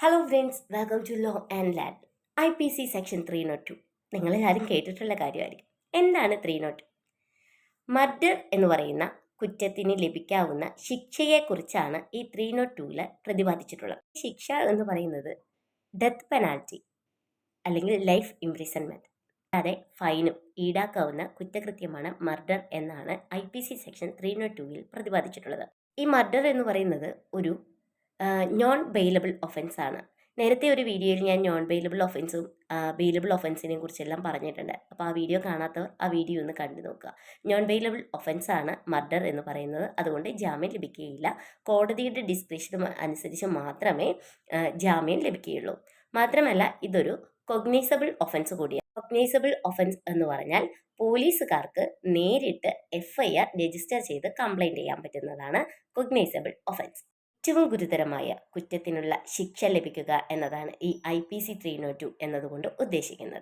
Hello friends welcome to law and land I P C section three not two നിങ്ങളെല്ലാവരും കേട്ടിട്ടുള്ള കാര്യമായിരിക്കും. എന്താണ് three not murder എന്ന് പറയുന്ന കുറ്റത്തിന് ലഭിക്കാവുന്ന ശിക്ഷയെക്കുറിച്ചാണ് ഈ ത്രീ നോട്ട് ടൂവിൽ പ്രതിപാദിച്ചിട്ടുള്ളത്. ശിക്ഷ എന്ന് പറയുന്നത് ഡെത്ത് പെനാൽറ്റി അല്ലെങ്കിൽ ലൈഫ് ഇംപ്രിസൺമെന്റ് അല്ലാതെ ഫൈനും ഈടാക്കാവുന്ന കുറ്റകൃത്യമാണ് മർഡർ എന്നാണ് I P C section three not ടൂവിൽ പ്രതിപാദിച്ചിട്ടുള്ളത്. ഈ മർഡർ എന്ന് പറയുന്നത് ഒരു നോൺ ബെയിലബിൾ ഒഫൻസ് ആണ്. നേരത്തെ ഒരു വീഡിയോയിൽ ഞാൻ നോൺ ബെയിലബിൾ ഒഫൻസും ബെയിലബിൾ ഒഫൻസിനെ കുറിച്ചെല്ലാം പറഞ്ഞിട്ടുണ്ട്. അപ്പോൾ ആ വീഡിയോ കാണാത്തവർ ആ വീഡിയോ ഒന്ന് കണ്ടു നോക്കുക. നോൺ ബെയിലബിൾ ഒഫൻസ് ആണ് മർഡർ എന്ന് പറയുന്നത്. അതുകൊണ്ട് ജാമ്യം ലഭിക്കുകയില്ല. കോടതിയുടെ ഡിസ്ക്രിപ്ഷൻ അനുസരിച്ച് മാത്രമേ ജാമ്യം ലഭിക്കുകയുള്ളൂ. മാത്രമല്ല ഇതൊരു കൊഗ്നൈസബിൾ ഒഫൻസ് കൂടിയാണ്. കൊഗ്നൈസബിൾ ഒഫൻസ് എന്ന് പറഞ്ഞാൽ പോലീസുകാർക്ക് നേരിട്ട് എഫ് രജിസ്റ്റർ ചെയ്ത് കംപ്ലൈന്റ് ചെയ്യാൻ പറ്റുന്നതാണ് കൊഗ്നൈസബിൾ ഒഫൻസ് ഏറ്റവും ഗുരുതരമായ കുറ്റത്തിനുള്ള ശിക്ഷ ലഭിക്കുക എന്നതാണ് ഈ I P C three not two എന്നതുകൊണ്ട് ഉദ്ദേശിക്കുന്നത്.